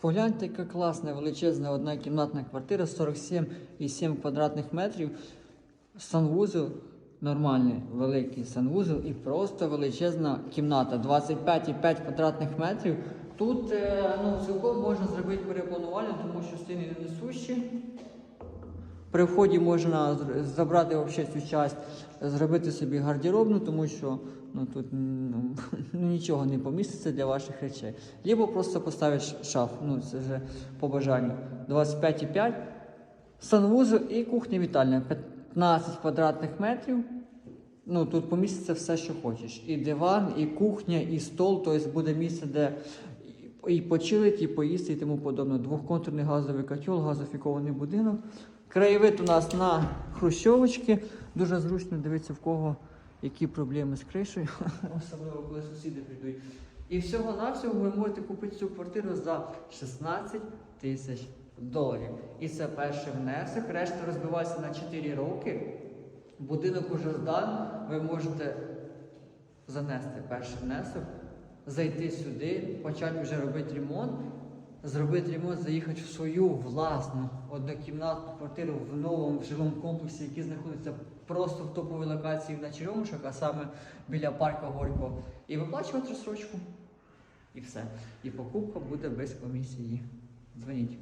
Погляньте, яка класна, величезна однокімнатна квартира, 47,7 квадратних метрів. Санвузол, нормальний великий санвузол і просто величезна кімната, 25,5 квадратних метрів. Тут е, ну, цілком можна зробити перепланування, тому що стіни не несущі. При вході можна забрати вообще цю часть, зробити собі гардеробну, тому що ну, тут ну, нічого не поміститься для ваших речей. Либо просто поставити шаф, ну це вже по бажанню. 25,5. Санвузол і кухня вітальня. 15 квадратних метрів. Ну, тут поміститься все, що хочеш. І диван, і кухня, і стол, тобто буде місце, де і почилити, і поїсти, і тому подобне. Двохконтурний газовий котел, газофікований будинок. Краєвид у нас на Хрущовочки. Дуже зручно дивитися, в кого які проблеми з кришею, особливо коли сусіди прийдуть. І всього-навсього ви можете купити цю квартиру за 16 тисяч доларів. І це перший внесок, решта розбивається на 4 роки. Будинок уже здан, ви можете занести перший внесок, зайти сюди, почати вже робити ремонт, зробити ремонт, заїхати в свою власну однокімнатну квартиру в новому жилому комплексі, який знаходиться просто в топовій локації на Черемушах, а саме біля парка Горького, і виплачувати розсрочку. І все. І покупка буде без комісії. Дзвоніть.